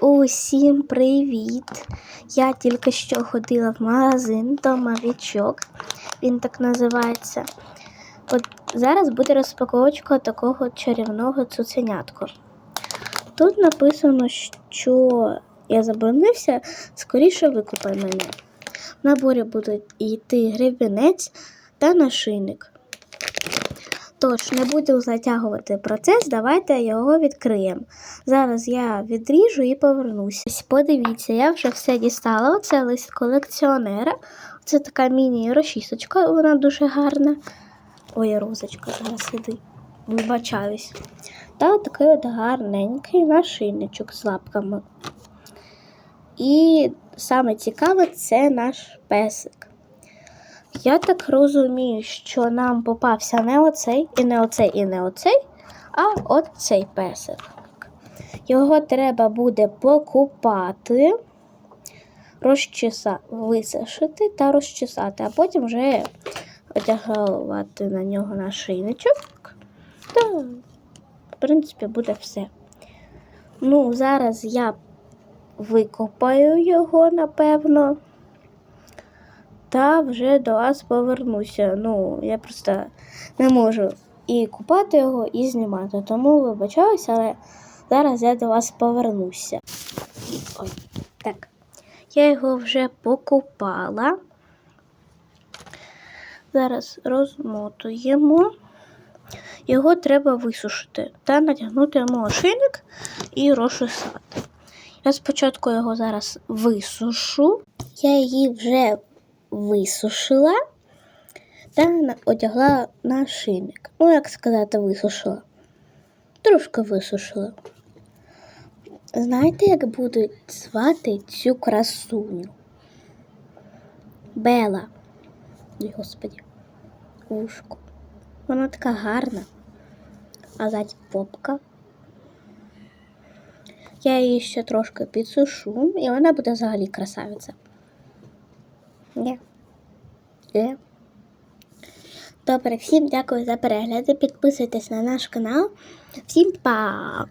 Усім привіт! Я тільки що ходила в магазин до Мавічок. Він так називається. От зараз буде розпаковочка такого чарівного цуценятка. Тут написано, що я заборонився, скоріше викупай мене. В наборі будуть йти гребінець та нашийник. Тож, не буду затягувати процес, давайте його відкриємо. Зараз я відріжу і повернуся. Ось подивіться, я вже все дістала. Оце лист колекціонера. Це така міні-розчісочка, вона дуже гарна. Ой, розочка, зараз іди. Вибачаюсь. Та такий от гарненький нашийничок з лапками. І саме цікаве це наш песик. Я так розумію, що нам попався не оцей, і не оцей, і не оцей, а от цей песик. Його треба буде покупати, розчеса, висушити та розчесати, а потім вже одягувати на нього нашийничок. Та, в принципі, буде все. Ну, зараз я викопаю його, напевно. Та вже до вас повернуся. Ну, я просто не можу і купати його, і знімати. Тому вибачаюся, але зараз я до вас повернуся. Ой, так. Я його вже покупала. Зараз розмотуємо. Його треба висушити та натягнути йому ошейник і розчесати. Я спочатку його зараз висушу. Я її вже висушила та одягла на шийник. Ну, як сказати, висушила. Трошки висушила. Знаєте, як будуть звати цю красуню? Бела. Ой, Господі, ушко. Вона така гарна. А ззаді попка. Я її ще трошки підсушу, і вона буде взагалі красавиця. Ні. Ні. Добре, всім дякую за перегляди. Підписуйтесь на наш канал. Всім па!